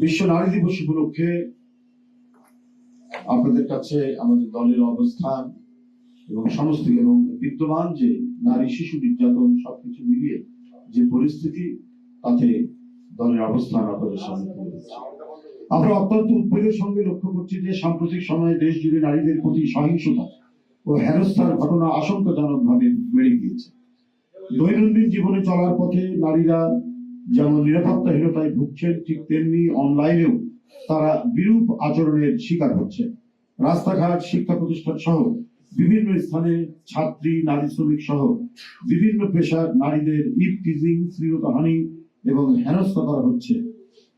বিশ্ব নারী দিবস উপলক্ষে আপনাদের কাছে আমাদের দলের অবস্থান এবং সমস্ত এবং বিদ্যমান যে নারী শিশু নির্যাতন সবকিছু মিলিয়ে যে পরিস্থিতি, তাতে দলের অবস্থান আপনাদের সামনে আমরা অত্যন্ত উদ্বেগের সঙ্গে লক্ষ্য করছি যে সাম্প্রতিক সময়ে দেশ জুড়ে নারীদের প্রতি সহিংসতা ও হেনস্থার ঘটনা আশঙ্কাজনক ভাবে বেড়ে গিয়েছে। দৈনন্দিন জীবনে চলার পথে নারীরা যেমন নিরাপত্তাহীনতায় ভুগছেন ঠিক তেমনি অনলাইনেও তারা বিরূপ আচরণের শিকার হচ্ছে। রাস্তাঘাট, শিক্ষা প্রতিষ্ঠান সহ বিভিন্ন স্থানে ছাত্রী, নারী, শ্রমিক সহ বিভিন্ন পেশার নারীদের ইপ টিজিং শ্লীলতাহানি এবং হেনস্থা করা হচ্ছে।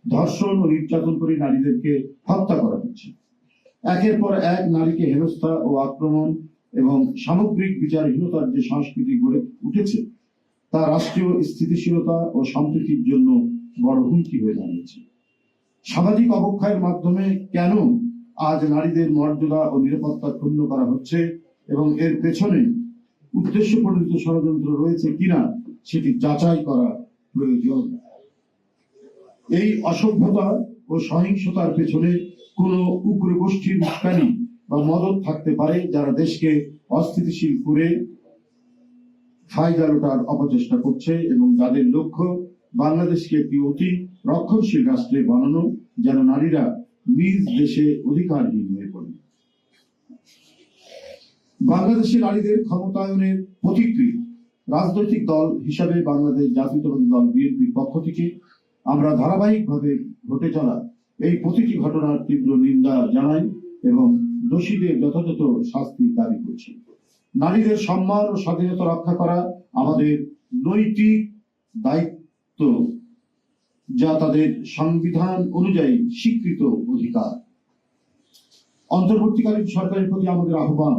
ধর্ষণ ও নির্যাতন করে নারীদেরকে হত্যা করা হচ্ছে। একের পর এক নারীকে হেনস্থা ও আক্রমণ এবং সামগ্রিক বিচারহীনতার যে সংস্কৃতি গড়ে উঠেছে তা রাষ্ট্রীয় স্থিতিশীলতা ও সম্প্রীতির জন্য বড় হুমকি হয়ে দাঁড়িয়েছে। সামাজিক অবক্ষয়ের মাধ্যমে কেন আজ নারীদের মর্যাদা ও নিরাপত্তা ক্ষুণ্ণ করা হচ্ছে এবং এর পেছনে উদ্দেশ্য প্রণীত ষড়যন্ত্র রয়েছে কিনা সেটি যাচাই করা প্রয়োজন। এই অসভ্যতা ও সহিংসতার পেছনে কোনো উগ্র গোষ্ঠীর উস্কানি বা মদত থাকতে পারে যারা দেশকে অস্থিতিশীল করে ফায়দা লোটার অপচেষ্টা করছে এবং যাদের লক্ষ্য বাংলাদেশকে একটি অতি রক্ষণশীল রাষ্ট্রে বানানো, যেন নারীরা নিজ দেশে অধিকারহীন হয়ে পড়ে বাংলাদেশে নারীদের ক্ষমতায়নের প্রতিক্রিয়া রাজনৈতিক দল হিসাবে বাংলাদেশ জাতীয়তাবাদী দল বিএনপির পক্ষ থেকে। আমরা ধারাবাহিকভাবে ঘটে চলা এই প্রতিটি ঘটনার তীব্র নিন্দা জানাই এবং দোষীদের যথাযথ শাস্তি দাবি করছি। নারীদের সম্মান ও স্বাধীনতা রক্ষা করা আমাদের নৈতিক দায়িত্ব, যা তাদের সংবিধান অনুযায়ী স্বীকৃত অধিকার। অন্তর্বর্তীকালীন সরকারের প্রতি আমাদের আহ্বান,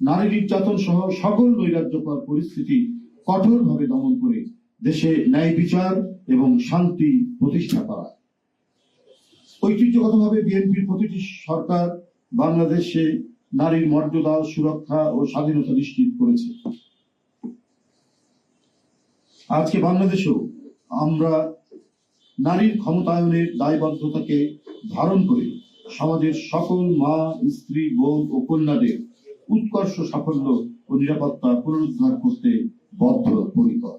নারী নির্যাতন সহ সকল নৈরাজ্যকর পরিস্থিতি কঠোরভাবে দমন করে দেশে ন্যায় বিচার এবং শান্তি প্রতিষ্ঠা করা। ঐতিহ্যগতভাবে বিএনপির প্রতিটি সরকার বাংলাদেশে নারীর মর্যাদা, সুরক্ষা ও স্বাধীনতা নিশ্চিত করেছে। আজকে বাংলাদেশেও আমরা নারীর ক্ষমতায়নের দায়বদ্ধতাকে ধারণ করে সমাজের সকল মা, স্ত্রী, বোন ও কন্যাদের উৎকর্ষ সাফল্য ও নিরাপত্তা পুনরুদ্ধার করতে বদ্ধ পরিকর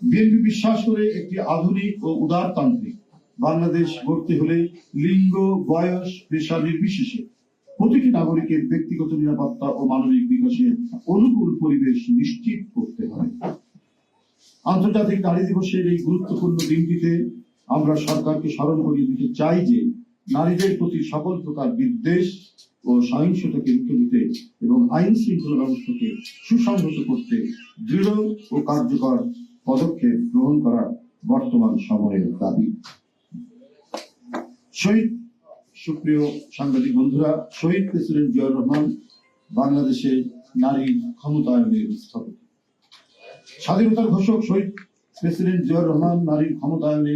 বিএনপি বিশ্বাস করে একটি আধুনিক ও উদারতান্ত্রিক বাংলাদেশ গড়তে হলে লিঙ্গ, বয়স, পেশা নির্বিশেষে প্রতিটি নাগরিকের ব্যক্তিগত নিরাপত্তা ও মানবিক বিকাশের অনুকূল পরিবেশ নিশ্চিত করতে হবে আন্তর্জাতিক নারী দিবসের এই গুরুত্বপূর্ণ দিনটিতে আমরা সরকারকে স্মরণ করিয়ে দিতে চাই যে নারীদের প্রতি সকল প্রকার বিদ্বেষ ও সহিংসতাকে রুখে দিতে এবং আইন শৃঙ্খলা ব্যবস্থাকে সুসংহত করতে দৃঢ় ও কার্যকর পদক্ষেপ গ্রহণ করা বর্তমান সময়ের দাবি। শহীদ। সুপ্রিয় সাংবাদিক বন্ধুরা, শহীদ প্রেসিডেন্ট জিয়াউর রহমান বাংলাদেশে নারী ক্ষমতায়নের স্থপতি স্বাধীনতার ঘোষক শহীদ প্রেসিডেন্ট জিয়াউর রহমান নারীর ক্ষমতায়নে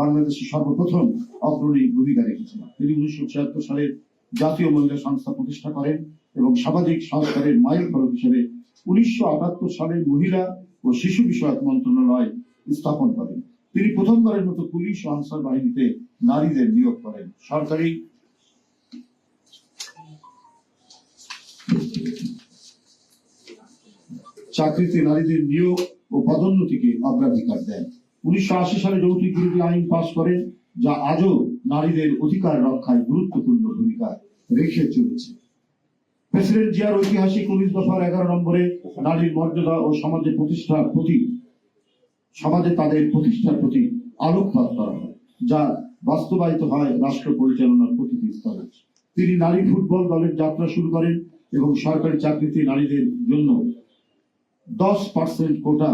বাংলাদেশে সর্বপ্রথম অগ্রণী ভূমিকা রেখেছেন। তিনি উনিশশো ছিয়াত্তর সালে জাতীয় মহিলা সংস্থা প্রতিষ্ঠা করেন এবং সামাজিক সংস্কারের মাইল ফলক হিসেবে উনিশশো আটাত্তর সালে মহিলা ও শিশু বিষয়ক মন্ত্রণালয় স্থাপন করেন। তিনি প্রথমবারের মতো পুলিশ ও আনসার বাহিনীতে নারীদের নিয়োগ করেন। সরকারি চাকরিতে নারীদের নিয়োগ ও পদোন্নতিকে অগ্রাধিকার দেন। উনিশশো আশি সালে যৌতুক বিরোধী আইন পাশ করেন, যা আজও নারীদের অধিকার রক্ষায় গুরুত্বপূর্ণ ভূমিকা রেখে চলেছে। প্রেসিডেন্ট জিয়ার ঐতিহাসিক উনিশ দফার এগারো নম্বরে নারীর মর্যাদা ও সমাজের প্রতিষ্ঠার প্রতি সমাজে তাদের প্রতিষ্ঠার প্রতি আলোকপাত করা হয়, যা বাস্তবায়িত হয় রাষ্ট্র পরিচালনার প্রতিটি স্তরে। তিনি নারী ফুটবল দলের যাত্রা শুরু করেন এবং সরকারি চাকরিতে নারীদের জন্য দশ পার্সেন্ট কোটা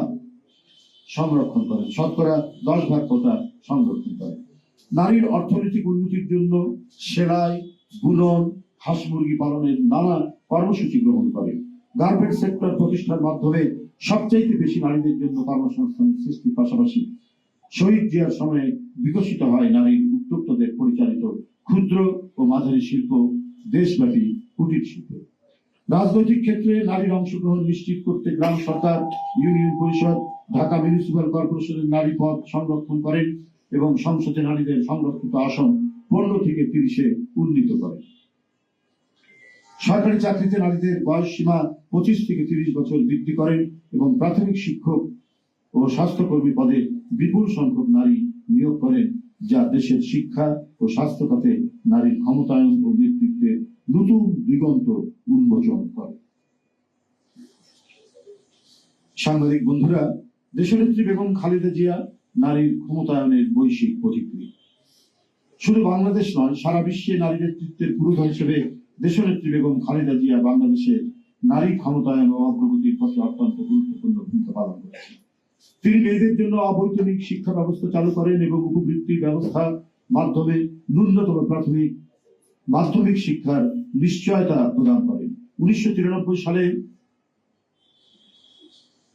সংরক্ষণ করেন, শতকরা দশ ভাগ কোটা সংরক্ষণ করেন। নারীর অর্থনৈতিক উন্নতির জন্য সেলাই, বুনন, হাঁস মুরগি পালনের নানা কর্মসূচি গ্রহণ করেন। গার্মেন্ট সেক্টর প্রতিষ্ঠার মাধ্যমে সবচাইতে বেশি নারীদের জন্য কর্মসংস্থানের সৃষ্টির পাশাপাশি শহীদ জিয়ার সময়ে বিকশিত হয় নারীর উদ্যোক্তাদের পরিচালিত ক্ষুদ্র ও মাঝারি শিল্প, দেশব্যাপী কুটির শিল্প। রাজনৈতিক ক্ষেত্রে নারীর অংশগ্রহণ নিশ্চিত করতে গ্রাম সরকার, ইউনিয়ন পরিষদ, ঢাকা মিউনিসিপ্যাল কর্পোরেশনের নারী পদ সংরক্ষণ করেন এবং সংসদে নারীদের সংরক্ষিত আসন পনেরো থেকে তিরিশে উন্নীত করেন। সরকারি চাকরিতে নারীদের বয়স সীমা পঁচিশ থেকে তিরিশ বছর বৃদ্ধি করেন এবং প্রাথমিক শিক্ষক ও স্বাস্থ্যকর্মী পদে বিপুল সংখ্যক নারী নিয়োগ করেন, যা দেশের শিক্ষা ও স্বাস্থ্য খাতে নারীর ক্ষমতায়ন ও নেতৃত্বের নতুন দিগন্ত উন্মোচন করে। সাংবাদিক বন্ধুরা, দেশনেত্রী বেগম খালেদা জিয়া নারীর ক্ষমতায়নের বৈশ্বিক প্রতিক্রিয়া শুধু বাংলাদেশ নয়, সারা বিশ্বে নারী নেতৃত্বের পুরোধা হিসেবে দেশনেত্রী বেগম খালেদা জিয়া বাংলাদেশের নারী ক্ষমতায়ন ও অগ্রগতির পথে অত্যন্ত গুরুত্বপূর্ণ ভূমিকা পালন করেছেন তিনি মেয়েদের জন্য অবৈতনিক শিক্ষা ব্যবস্থা চালু করেন এবং উপবৃত্তি ব্যবস্থা মাধ্যমে ন্যূনতম প্রাথমিক মাধ্যমিক শিক্ষার নিশ্চয়তা প্রদান করেন। উনিশশো তিরানব্বই সালে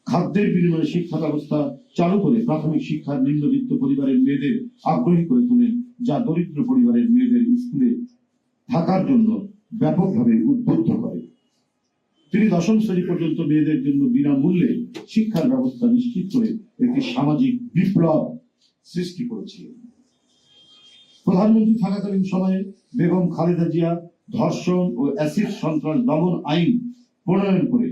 খাদ্যের বিনিময়ে শিক্ষা ব্যবস্থা চালু করে প্রাথমিক শিক্ষার নিম্নবিত্ত পরিবারের মেয়েদের আগ্রহী করে তোলেন, যা দরিদ্র পরিবারের মেয়েদের স্কুলে থাকার জন্য ব্যাপকভাবে উদ্বুদ্ধ করে। তিনি দশম শ্রেণি পর্যন্ত মেয়েদের জন্য বিনামূল্যে শিক্ষার ব্যবস্থা নিশ্চিত করে একটি সামাজিক বিপ্লব সৃষ্টি করেছিলেন প্রধানমন্ত্রী থাকাকালীন সময়ে বেগম খালেদা জিয়া ধর্ষণ ও অ্যাসিড সন্ত্রাস দমন আইন প্রণয়ন করে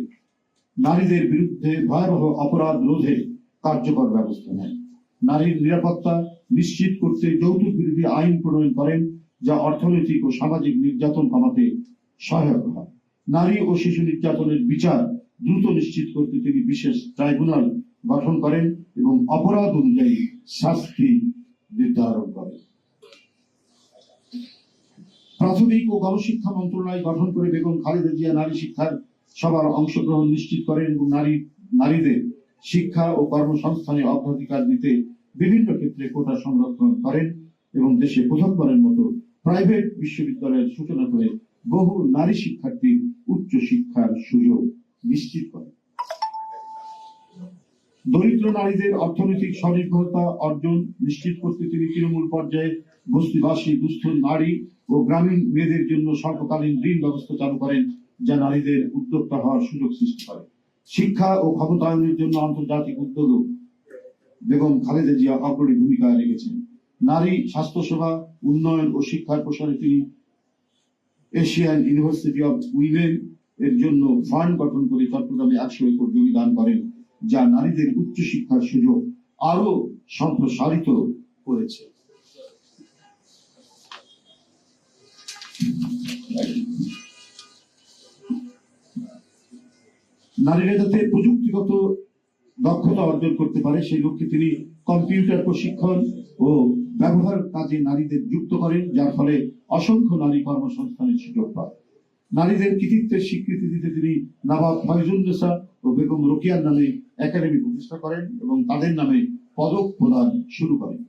নারীদের বিরুদ্ধে ভয়াবহ অপরাধ রোধে কার্যকর ব্যবস্থা নেন নারীর নিরাপত্তা নিশ্চিত করতে যৌতুক বিরোধী আইন প্রণয়ন করেন, যা অর্থনৈতিক ও সামাজিক নির্যাতন কমাতে সহায়ক হয়। নারী ও শিশু নির্যাতনের বিচার দ্রুত নিশ্চিত করতে তিনি বিশেষ ট্রাইব্যুনাল গঠন করেন এবং অপরাধ অনুযায়ী শাস্তি নির্ধারণ করেন। প্রাথমিক ও গণশিক্ষা মন্ত্রণালয় গঠন করে বেগম খালেদা জিয়া নারী শিক্ষার সবার অংশগ্রহণ নিশ্চিত করেন এবং নারী, নারীদের শিক্ষা ও কর্মসংস্থানে অগ্রাধিকার দিতে বিভিন্ন ক্ষেত্রে কোটা সংরক্ষণ করেন এবং দেশে প্রথমবারের মতো প্রাইভেট বিশ্ববিদ্যালয়ের সূচনা করে বহু নারী শিক্ষার্থীর উচ্চ শিক্ষার সুযোগ নিশ্চিত করেন দরিদ্র নারীদের অর্থনৈতিক স্বনির্ভরতা অর্জন নিশ্চিত করতে তিনি তৃণমূল পর্যায়ে বস্তিবাসী, দুস্থ নারী ও গ্রামীণ মেয়েদের জন্য স্বল্পকালীন ঋণ ব্যবস্থা চালু করেন, যা নারীদের উদ্যোক্তা হওয়ার সুযোগ সৃষ্টি করে। শিক্ষা ও ক্ষমতায়নের জন্য আন্তর্জাতিক উদ্যোগও বেগম খালেদা জিয়া অগ্রণী ভূমিকা রেখেছেন। নারী স্বাস্থ্যসেবা, উন্নয়ন ও শিক্ষার প্রসারে তিনি এশিয়ান ইউনিভার্সিটি অফ উইমেন এর জন্য ফান্ড গঠন করে চট্টগ্রামে একশো একর জমি দান করেন, যা নারীদের উচ্চ শিক্ষার সুযোগ আরও সম্প্রসারিত করেছে। নারীরা যাতে প্রযুক্তিগত দক্ষতা অর্জন করতে পারে, সেই লক্ষ্যে তিনি কম্পিউটার প্রশিক্ষণ ও ব্যবহার কাজে নারীদের যুক্ত করেন, যার ফলে অসংখ্য নারী কর্মসংস্থানের সুযোগ পায় নারীদের কৃতিত্বের স্বীকৃতি দিতে তিনি নবাব ফয়জুন্নেসা ও বেগম রোকিয়ার নামে একাডেমি প্রতিষ্ঠা করেন এবং তাদের নামে পদক প্রদান শুরু করেন।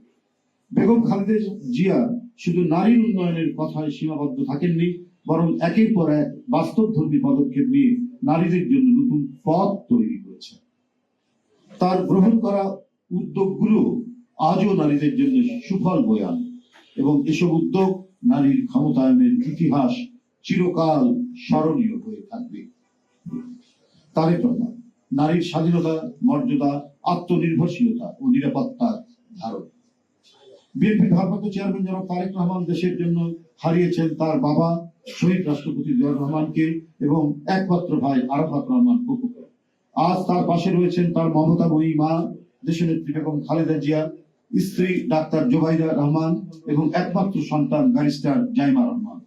বেগম খালেদা জিয়া শুধু নারীর উন্নয়নের কথায় সীমাবদ্ধ থাকেননি, বরং একের পর এক বাস্তবধর্মী পদক্ষেপ নিয়ে নারীদের জন্য নতুন পথ তৈরি করেছে তার গ্রহণ করা উদ্যোগগুলো আজও নারীদের জন্য সুফল বয়ে আনে এবং এসব উদ্যোগ নারীর ক্ষমতায়নের ইতিহাস চিরকাল স্মরণীয় হয়ে থাকবে। তারেক রহমান নারীর স্বাধীনতা, মর্যাদা, আত্মনির্ভরশীলতা ও নিরাপত্তার ধারণ। বিএনপি ভারপ্রাপ্ত চেয়ারম্যান জনাব তারেক রহমান দেশের জন্য হারিয়েছেন তার বাবা শহীদ রাষ্ট্রপতি জিয়াউর রহমানকে এবং একমাত্র ভাই আরাফাত রহমান আজ তার পাশে রয়েছেন তার মমতাময়ী মা দেশনেত্রী বেগম খালেদা জিয়া স্ত্রী ডাক্তার জোবাইদা রহমান এবং একমাত্র সন্তান ব্যারিস্টার জাইমা রহমান,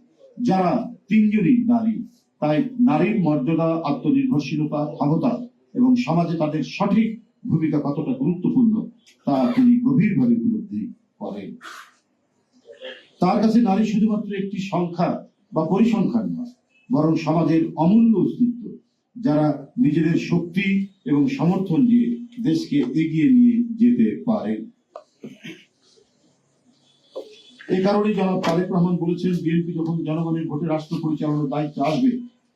যারা তিনজনই নারী। তাই নারীর মর্যাদা, আত্মনির্ভরশীলতা, ক্ষমতা এবং সমাজে তাদের সঠিক ভূমিকা কতটা গুরুত্বপূর্ণ, তা তিনি গভীরভাবে উপলব্ধি করেন। তার কাছে নারী শুধুমাত্র একটি সংখ্যা বা পরিসংখ্যান নয়, বরং সমাজের অমূল্য অস্তিত্ব, যারা নিজেদের শক্তি এবং সমর্থন দিয়ে দেশকে এগিয়ে নিয়ে যেতে পারে। এই কারণে জনাব তারেক রহমান বলেছেন, বিএনপি যখন জনগণের ভোটে রাষ্ট্র পরিচালনার দায়িত্ব আসবে,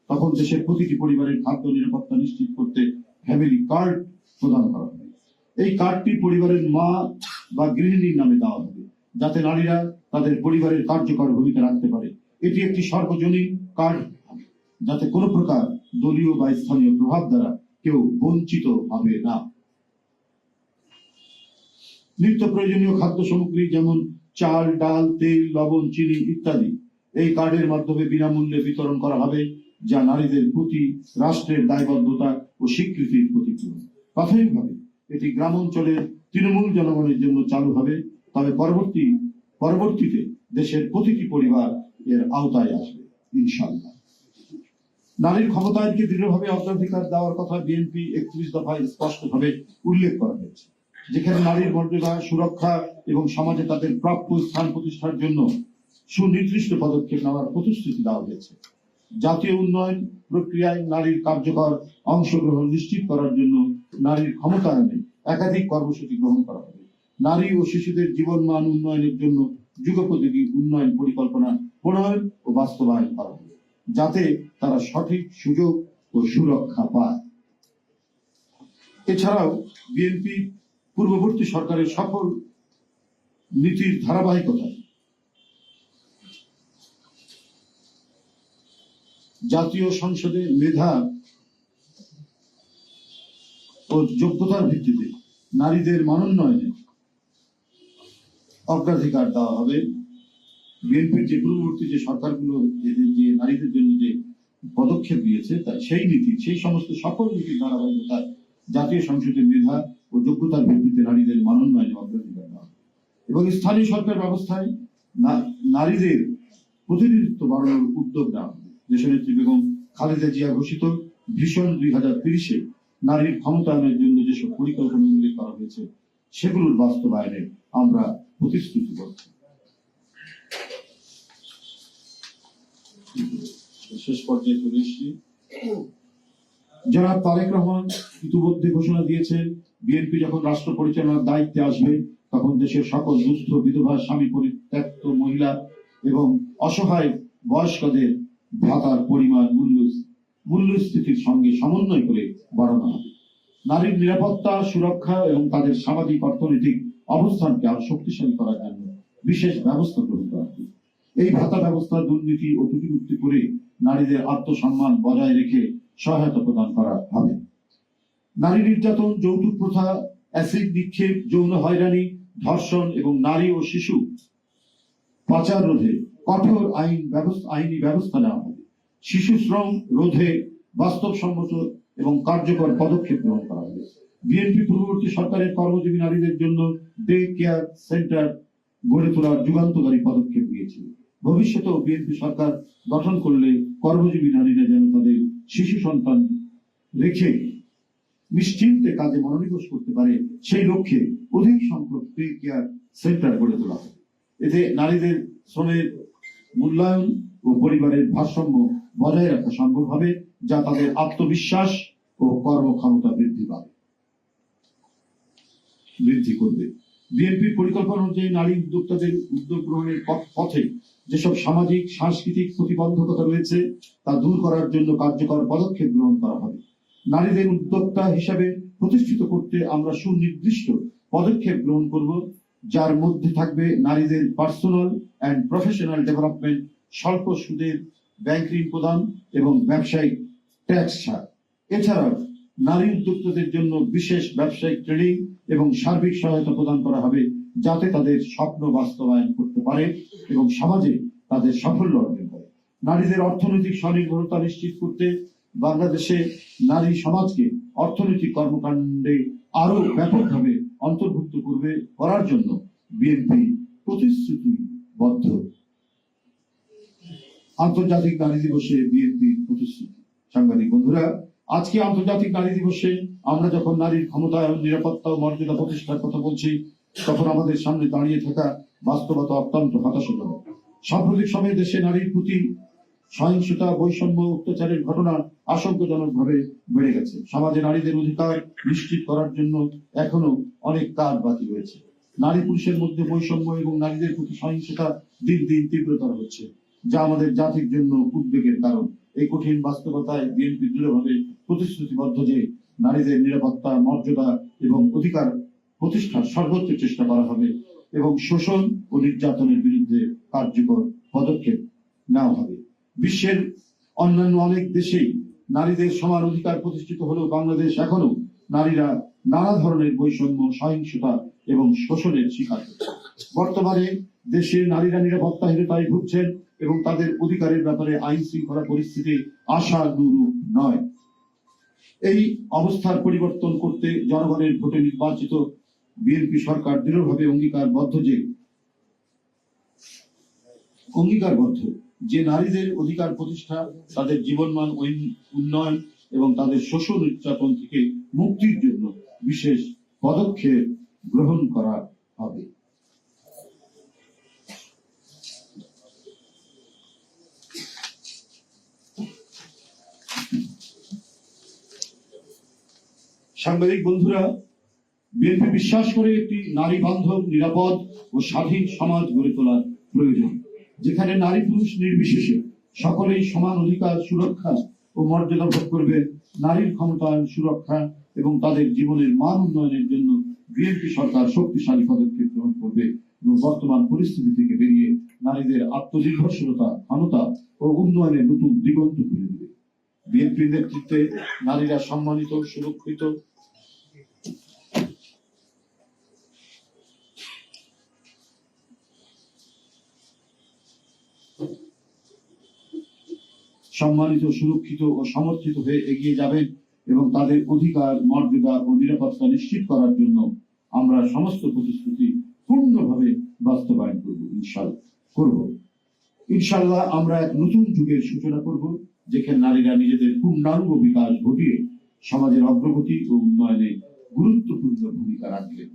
তখন দেশের প্রতিটি পরিবারের খাদ্য নিরাপত্তা নিশ্চিত করতে ফ্যামিলি কার্ড প্রদান করা হবে। এই কার্ডটি পরিবারের মা বা গৃহিণীর নামে দেওয়া হবে, যাতে নারীরা তাদের পরিবারের কার্যকর ভূমিকা রাখতে পারে। এটি একটি সর্বজনীন কার্ড, যাতে কোনো প্রকার দলীয় বা স্থানীয় প্রভাব দ্বারা কেউ বঞ্চিত হবে না। নিত্য প্রয়োজনীয় খাদ্য সামগ্রী যেমন চাল, ডাল, তেল, লবণ, চিনি ইত্যাদি এই কার্ডের মাধ্যমে বিনামূল্যে বিতরণ করা হবে, যা নারীদের প্রতি রাষ্ট্রের দায়বদ্ধতা ও স্বীকৃতির প্রতিক্রিয়া প্রাথমিকভাবে এটি গ্রাম অঞ্চলের তৃণমূল জনগণের জন্য চালু হবে, তবে পরবর্তী, পরবর্তীতে দেশের প্রতিটি পরিবার এর আওতায় আসবে ইনশাল্লাহ নারীর ক্ষমতায়নকে দৃঢ়ভাবে অগ্রাধিকার দেওয়ার কথা বিএনপি একত্রিশ দফায় স্পষ্টভাবে উল্লেখ করা হয়েছে। যেখানে নারীর মর্যাদা, সুরক্ষা এবং সমাজে তাদের প্রাপ্য স্থান প্রতিষ্ঠার জন্য সুনির্দিষ্ট পদক্ষেপ নেওয়ার প্রতিশ্রুতি দেওয়া হয়েছে। জাতীয় উন্নয়ন প্রক্রিয়ায় নারীর কার্যকর অংশগ্রহণ নিশ্চিত করার জন্য নারীর ক্ষমতায়নে একাধিক কর্মসূচি গ্রহণ করা হবে। নারী ও শিশুদের জীবন মান উন্নয়নের জন্য যুগোপযোগী উন্নয়ন পরিকল্পনা প্রণয়ন ও বাস্তবায়ন করা হবে, যাতে তারা সঠিক সুযোগ ও সুরক্ষা পায়। এছাড়াও বিএনপি পূর্ববর্তী সরকারের সফল নীতির ধারাবাহিকতায় জাতীয় সংসদে মেধা ও যোগ্যতার ভিত্তিতে নারীদের মানোন্নয়নে অগ্রাধিকার দেওয়া হবে। বিএনপির যে পূর্ববর্তী যে সরকারগুলো যে নারীদের জন্য যে পদক্ষেপ নিয়েছে, তা সেই নীতি, সেই সমস্ত সকল নীতির ধারাবাহিকতা জাতীয় সংসদে মেধা ও যোগ্যতার ভিত্তিতে নারীদের মানোন্নয়নে অগ্রাধিকার দেওয়া। এবং স্থানীয় সরকার ব্যবস্থায় নারীদের প্রতিনিধিত্ব বাড়ানোর উদ্যোগ নেওয়া দেশনেত্রী বেগম খালেদা জিয়া ঘোষিত ভীষণ দুই হাজার তিরিশে নারীর ক্ষমতায়নের জন্য যেসব পরিকল্পনা উল্লেখ করা হয়েছে সেগুলোর বাস্তবায়নে আমরা প্রতিশ্রুতিবদ্ধ শেষ পর্যায়ে চলে এসেছি। জনাব তারেক রহমান ইতিমধ্যে ঘোষণা দিয়েছেন বিএনপি যখন রাষ্ট্র পরিচালনার দায়িত্বে আসবে, তখন দেশের সকল দুস্থ বিধবা স্বামী পরিত্যক্ত মহিলা এবং অসহায় বয়স্কদের ভাতার পরিমাণ মূল্য মূল্যস্থিতির সঙ্গে সমন্বয় করে বাড়ানো হবে। নারীর নিরাপত্তা, সুরক্ষা এবং তাদের সামাজিক অর্থনৈতিক অবস্থানকে আরও শক্তিশালী করার জন্য বিশেষ ব্যবস্থা গ্রহণ করা হবে। এই ভাতা ব্যবস্থা দুর্নীতি ও ত্রুটিমুক্তি করে নারীদের আত্মসম্মান বজায় রেখে সহায়তা প্রদান করা হবে। নারী নির্যাতন, যৌতুক প্রথা, অ্যাসিড নিক্ষেপ, যৌন হয়রানি, ধর্ষণ এবং নারী ও শিশু পাচার রোধে কঠোর আইন ব্যবস্থা, আইনি ব্যবস্থা নেওয়া হবে। শিশু শ্রম রোধে বাস্তবসম্মত এবং কার্যকর পদক্ষেপ গ্রহণ করা হবে। বিএনপি পূর্ববর্তী সরকারের কর্মজীবী নারীদের জন্য ডে কেয়ার সেন্টার গড়ে তোলার যুগান্তকারী পদক্ষেপ নিয়েছিল ভবিষ্যতেও বিএনপি সরকার গঠন করলে কর্মজীবী নারীরা যেন তাদের শিশু সন্তান রেখে নিশ্চিন্তে কাজে মনোনিবেশ করতে পারে, সেই লক্ষ্যে অধিক সংখ্যক ডে কেয়ার সেন্টার গড়ে তোলা হবে। এতে নারীদের শ্রমের মূল্যায়ন ও পরিবারের ভারসাম্য বজায় রাখা সম্ভব হবে, যা তাদের আত্মবিশ্বাস ও কর্মক্ষমতা বৃদ্ধি পাবে। বৃদ্ধি করবে। বিএনপির পরিকল্পনা অনুযায়ী নারী উদ্যোক্তাদের উদ্যোগ গ্রহণের পথে যেসব সামাজিক, সাংস্কৃতিক প্রতিবন্ধকতা রয়েছে, তা দূর করার জন্য কার্যকর পদক্ষেপ গ্রহণ করা হবে। নারীদের উদ্যোক্তা হিসাবে প্রতিষ্ঠিত করতে আমরা সুনির্দিষ্ট পদক্ষেপ গ্রহণ করব, যার মধ্যে থাকবে নারীদের পার্সোনাল অ্যান্ড প্রফেশনাল ডেভেলপমেন্ট, স্বল্প সুদের ব্যাংক ঋণ প্রদান এবং ব্যবসায়িক ট্যাক্স ছাড়। এছাড়াও নারী উদ্যোক্তাদের জন্য বিশেষ ব্যবসায়িক ট্রেনিং এবং সার্বিক সহায়তা প্রদান করা হবে, যাতে তাদের স্বপ্ন বাস্তবায়ন করতে পারে এবং সমাজে তাদের সাফল্য অর্জন করে। নারীদের অর্থনৈতিক স্বনির্ভরতা নিশ্চিত করতে বাংলাদেশে নারী সমাজকে অর্থনৈতিক কর্মকাণ্ডে আরও ব্যাপকভাবে অন্তর্ভুক্ত করবে করার জন্য বিএনপি প্রতিশ্রুতিবদ্ধ। আন্তর্জাতিক নারী দিবসে বিএনপি প্রতিশ্রুতি। সাংবাদিক বন্ধুরা, আজকে আন্তর্জাতিক নারী দিবসে আমরা যখন নারীর ক্ষমতায়ন নিরাপত্তা ও মর্যাদা প্রতিষ্ঠার কথা বলছি, তখন আমাদের সামনে দাঁড়িয়ে থাকা বাস্তবতা অত্যন্ত হতাশাজনক। সাম্প্রতিক সময়ে দেশে নারীর প্রতি সহিংসতা, বৈষম্য, অত্যাচারের ঘটনা আশঙ্কাজনকভাবে বেড়ে গেছে। সমাজে নারীদের অধিকার নিশ্চিত করার জন্য এখনও অনেক কাজ বাকি রয়েছে। নারী পুরুষের মধ্যে বৈষম্য এবং নারীদের প্রতি সহিংসতা দিন দিন তীব্রতর হচ্ছে, যা আমাদের জাতির জন্য উদ্বেগের কারণ। এই কঠিন বাস্তবতায় বিএনপি দৃঢ়ভাবে প্রতিশ্রুতিবদ্ধ যে নারীদের নিরাপত্তা, মর্যাদা এবং অধিকার প্রতিষ্ঠার সর্বোচ্চ চেষ্টা করা হবে এবং শোষণ ও নির্যাতনের বিরুদ্ধে কার্যকর পদক্ষেপ নেওয়া হবে। বিশ্বের অন্যান্য অনেক দেশেই নারীদের সমান অধিকার প্রতিষ্ঠিত হলেও বাংলাদেশ এখনও নারীরা নানা ধরনের বৈষম্য, সহিংসতা এবং শোষণের শিকার। বর্তমানে দেশে নারীরা নিরাপত্তাহীনতায় ভুগছেন এবং তাদের অধিকারের ব্যাপারে আইন শৃঙ্খলা পরিস্থিতি আশানুরূপ নয়। এই অবস্থার পরিবর্তন করতে জনগণের ভোটে নির্বাচিত বিএনপি সরকার দৃঢ়ভাবে অঙ্গীকারবদ্ধ যে অঙ্গীকারবদ্ধ। যে নারীদের অধিকার প্রতিষ্ঠা, তাদের জীবনমান উন্নয়ন এবং তাদের শোষণ নির্যাতন থেকে মুক্তির জন্য বিশেষ পদক্ষেপ গ্রহণ করা হবে। সাংবাদিক বন্ধুরা, বিএনপি বিশ্বাস করে একটি নারী বান্ধব নিরাপদ ও স্বাধীন সমাজ গড়ে তোলার প্রয়োজন। যেখানে নারী পুরুষ নির্বিশেষে সকলেই সমান অধিকার, সুরক্ষা ও মর্যাদা ভোগ করবে। নারীর ক্ষমতায়ন, সুরক্ষা এবং তাদের জীবনের মান উন্নয়নের জন্য বিএনপি সরকার শক্তিশালী পদক্ষেপ গ্রহণ করবে এবং বর্তমান পরিস্থিতি থেকে বেরিয়ে নারীদের আত্মনির্ভরশীলতা, ক্ষমতা ও উন্নয়নের নতুন দিগন্ত খুলে দেবে। বিএনপির নেতৃত্বে নারীরা সম্মানিত, সুরক্ষিত সম্মানিত, সুরক্ষিত ও সমর্থিত হয়ে এগিয়ে যাবেন এবং তাদের অধিকার, মর্যাদা ও নিরাপত্তা নিশ্চিত করার জন্য আমরা সমস্ত প্রতিশ্রুতি পূর্ণভাবে বাস্তবায়ন করব ইনশাল্লাহ করব। ইনশাল্লাহ আমরা এক নতুন যুগের সূচনা করব, যেখানে নারীরা নিজেদের পূর্ণাঙ্গ বিকাশ ঘটিয়ে সমাজের অগ্রগতি ও উন্নয়নে গুরুত্বপূর্ণ ভূমিকা রাখবেন।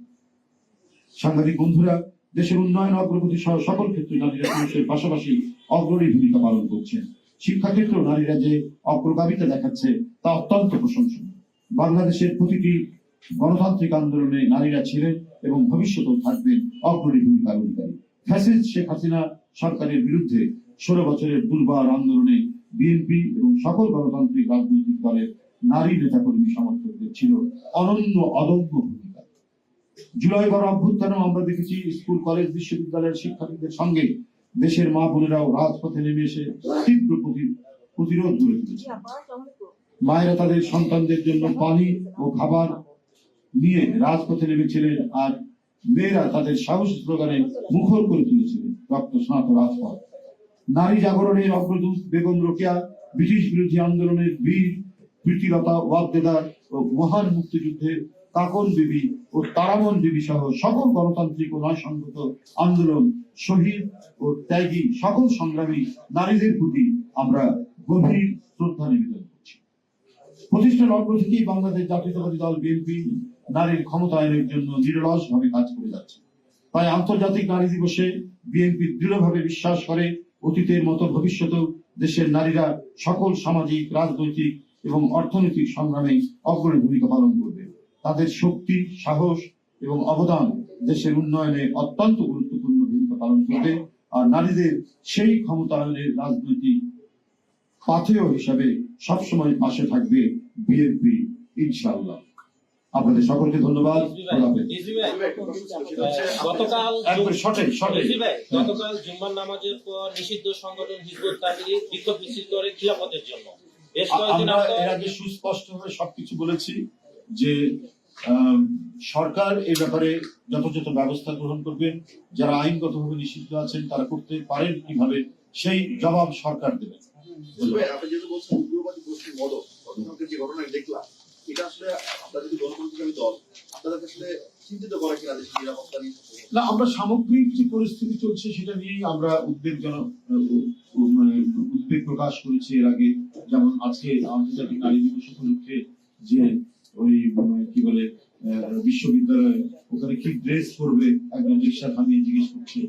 সাংবাদিক বন্ধুরা, দেশের উন্নয়ন অগ্রগতি সহ সকল ক্ষেত্রে নারীরা পুরুষের পাশাপাশি অগ্রণী ভূমিকা পালন করছেন। শিক্ষাক্ষেত্রেও নারীরা যে অগ্রগামিতা দেখাচ্ছে তা অত্যন্ত প্রশংসনীয়। বাংলাদেশের প্রতিটি গণতান্ত্রিক আন্দোলনে নারীরা ছিলেন এবং ভবিষ্যতেও থাকবেন অগ্রণী ভূমিকার অধিকারী। ফ্যাসিস্ট শেখ হাসিনা সরকারের বিরুদ্ধে ষোলো বছরের দুর্বার আন্দোলনে বিএনপি এবং সকল গণতান্ত্রিক রাজনৈতিক দলের নারী নেতাকর্মী সমর্থকদের ছিল অনন্য অদম্য ভূমিকা। জুলাই গণ অভ্যুত্থানেও আমরা দেখেছি স্কুল, কলেজ, বিশ্ববিদ্যালয়ের শিক্ষার্থীদের সঙ্গে দেশের মা বোনেরাও রাজপথে নেমে এসে তীব্র প্রতিরোধ গড়ে তুলেছে। মায়েরা তাদের সন্তানদের জন্য পানি ও খাবার নিয়ে রাজপথে নেমেছিলেন আর মেয়েরা তাদের সাহস স্লোগানে মুখর করে তুলেছিলেন রক্ত স্নাত রাজপথ। নারী জাগরণের অগ্রদূত বেগম রোকেয়া, ব্রিটিশ বিরোধী আন্দোলনের বীর প্রীতিলতা ওয়াবদেদার ও মহান মুক্তিযুদ্ধের কাকন বিবি ও তারামন বিবি সহ সকল গণতান্ত্রিক ও ন্যায়সঙ্গত আন্দোলন, শহীদ ও ত্যাগী সকল সংগ্রামী নারীদের প্রতি আমরা গভীর শ্রদ্ধা নিবেদন করছি। প্রতিষ্ঠার অগ্র থেকেই বাংলাদেশ জাতীয়তাবাদী দল বিএনপি নারীর ক্ষমতায়নের জন্য নিরলস ভাবে কাজ করে যাচ্ছে। তাই আন্তর্জাতিক নারী দিবসে বিএনপি দৃঢ়ভাবে বিশ্বাস করে অতীতের মতো ভবিষ্যতেও দেশের নারীরা সকল সামাজিক, রাজনৈতিক এবং অর্থনৈতিক সংগ্রামে অগ্রণী ভূমিকা পালন করবে। তাদের শক্তি সাহস এবং অবদান দেশের উন্নয়নে অত্যন্ত গুরুত্বপূর্ণ ভূমিকা পালন করবে আর নারীদের সেই ক্ষমতায়নের রাজনৈতিক পাথেয় হিসাবে সবসময় পাশে থাকবে বিএনপি ইনশাআল্লাহ। আপনাদের সকলকে ধন্যবাদ। গতকাল ভাই, গতকাল জুম্মার নামাজের পর নিষিদ্ধ সংগঠন হিজবুত তাহরির বিক্ষোভ মিছিল করে খিলাফতের জন্য। বেশ কয়েকদিন সুস্পষ্টভাবে সবকিছু বলেছি। যে সরকার এই ব্যাপারে যথাযথ ব্যবস্থা গ্রহণ করবেন যারা আইনগতভাবে নিষিদ্ধ আছেন তারা করতে পারেন কীভাবে সেই জবাব সরকার দেবে। আপনি যেহেতু বলছেন উগ্রবাদী গোষ্ঠীর মদত গতকালকে যে ঘটনা দেখলাম এটা আসলে আপনার যদি দল আপনাদেরকে আসলে চিন্তিত করে কিনা দেশের নিরাপত্তা নিয়ে? না আমরা সামগ্রিক যে পরিস্থিতি চলছে সেটা নিয়েই আমরা উদ্বেগজনক মানে উদ্বেগ প্রকাশ করেছি এর আগে। যেমন আজকে আন্তর্জাতিক নারী দিবস উপলক্ষে যে ওই মানে কি বলে বিশ্ববিদ্যালয়ে, ওখানে কি ড্রেস একজন রিক্সা থামিয়ে জিজ্ঞেস করছে।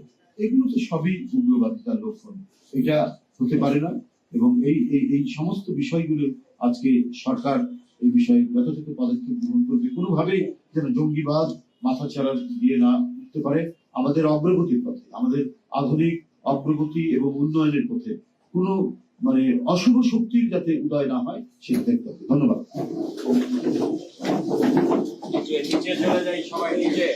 এগুলো তো সবই উগ্রবাদিতার লক্ষণ। এটা হতে পারে না। এবং এই এই সমস্ত বিষয়গুলো আজকে সরকার এই বিষয়ে যথাযথ পদক্ষেপ গ্রহণ করবে। কোনোভাবেই যেন জঙ্গিবাদ মাথা চারা দিয়ে না উঠতে পারে আমাদের অগ্রগতির পথে, আমাদের আধুনিক অগ্রগতি এবং উন্নয়নের পথে। কোনো মানে অশুভ শক্তির যাতে উদয় না হয় সেটা দেখতে হবে। ধন্যবাদ। নিচে চলে যাই সবাই, নিচে।